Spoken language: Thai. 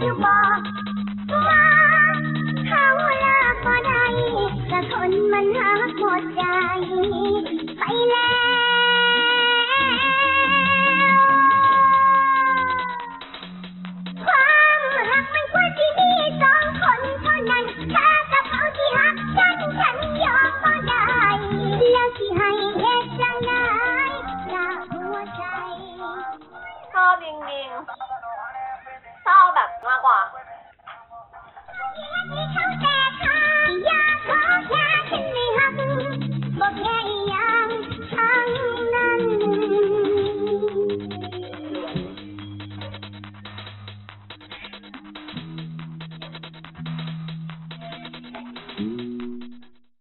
อยู่บ่มาเขาลาบ่ได้คนมันหักหมดใจ ไปแล้วความหักมันควรที่มีสองคนเท่นั้นถ้ากับเขาที่หักฉันฉันยอมบ่ได้แล้วที่ให้เฮ็ดจังได๋ละหัวใจชอบจริง 你唱？